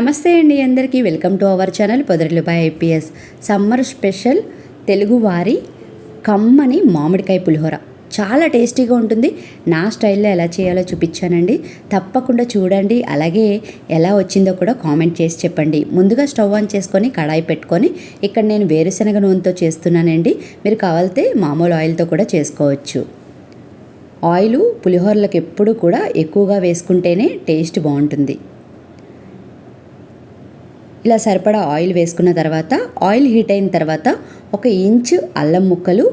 నమస్తే అండి అందరికీ. వెల్కమ్ టు అవర్ ఛానల్ పొదరిలుపై ఐపీఎస్. సమ్మర్ స్పెషల్ తెలుగువారి కమ్మని మామిడికాయ పులిహోర. చాలా టేస్టీగా ఉంటుంది. నా స్టైల్లో ఎలా చేయాలో చూపించానండి. తప్పకుండా చూడండి. అలాగే ఎలా వచ్చిందో కూడా కామెంట్ చేసి చెప్పండి. ముందుగా స్టవ్ ఆన్ చేసుకొని కడాయి పెట్టుకొని ఇక్కడ నేను వేరుశనగ నూనెతో చేస్తున్నానండి. మీరు కావాలితే మామూలు ఆయిల్తో కూడా చేసుకోవచ్చు. ఆయిల్ పులిహోరలకు ఎప్పుడు కూడా ఎక్కువగా వేసుకుంటేనే టేస్ట్ బాగుంటుంది. ఇలా సరిపడా ఆయిల్ వేసుకున్న తర్వాత ఆయిల్ హీట్ అయిన తర్వాత ఒక ఇంచు అల్లం ముక్కలు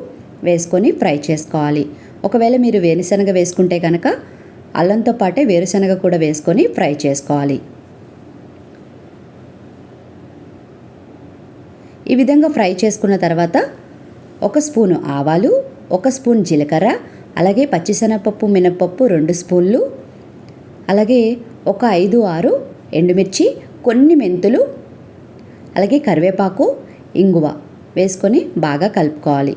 వేసుకొని ఫ్రై చేసుకోవాలి. ఒకవేళ మీరు వేరుశనగ వేసుకుంటే కనుక అల్లంతో పాటే వేరుశనగ కూడా వేసుకొని ఫ్రై చేసుకోవాలి. ఈ విధంగా ఫ్రై చేసుకున్న తర్వాత ఒక స్పూను ఆవాలు ఒక స్పూన్ జీలకర్ర అలాగే పచ్చిశనగపప్పు మినపప్పు రెండు స్పూన్లు అలాగే ఒక ఐదు ఆరు ఎండుమిర్చి కొన్ని మెంతులు అలాగే కరివేపాకు ఇంగువ వేసుకొని బాగా కలుపుకోవాలి.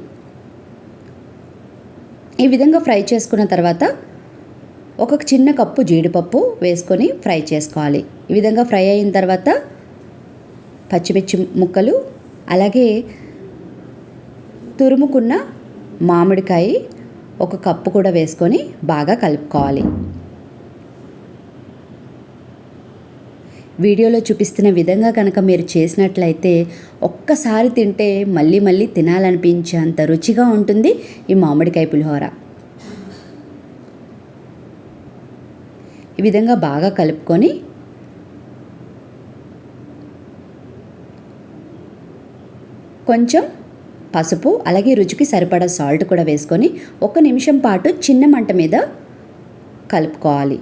ఈ విధంగా ఫ్రై చేసుకున్న తర్వాత ఒక చిన్న కప్పు జీడిపప్పు వేసుకొని ఫ్రై చేసుకోవాలి. ఈ విధంగా ఫ్రై అయిన తర్వాత పచ్చిమిర్చి ముక్కలు అలాగే తురుముకున్న మామిడికాయ ఒక కప్పు కూడా వేసుకొని బాగా కలుపుకోవాలి. వీడియోలో చూపిస్తున్న విధంగా కనుక మీరు చేసినట్లయితే ఒక్కసారి తింటే మళ్ళీ మళ్ళీ తినాలనిపించేంత రుచిగా ఉంటుంది ఈ మామిడికాయ పులిహోర. ఈ విధంగా బాగా కలుపుకొని కొంచెం పసుపు అలాగే రుచికి సరిపడా సాల్ట్ కూడా వేసుకొని ఒక నిమిషం పాటు చిన్న మంట మీద కలుపుకోవాలి.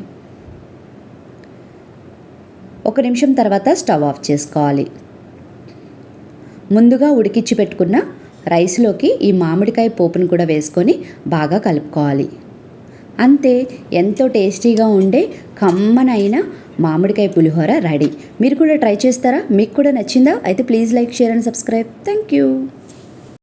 ఒక నిమిషం తర్వాత స్టవ్ ఆఫ్ చేసుకోవాలి. ముందుగా ఉడికిచ్చి పెట్టుకున్న రైస్లోకి ఈ మామిడికాయ పోపును కూడా వేసుకొని బాగా కలుపుకోవాలి. అంతే ఎంతో టేస్టీగా ఉండే కమ్మనైన మామిడికాయ పులిహోర రెడీ. మీరు కూడా ట్రై చేస్తారా? మీకు కూడా నచ్చిందా? అయితే please like share and subscribe. Thank you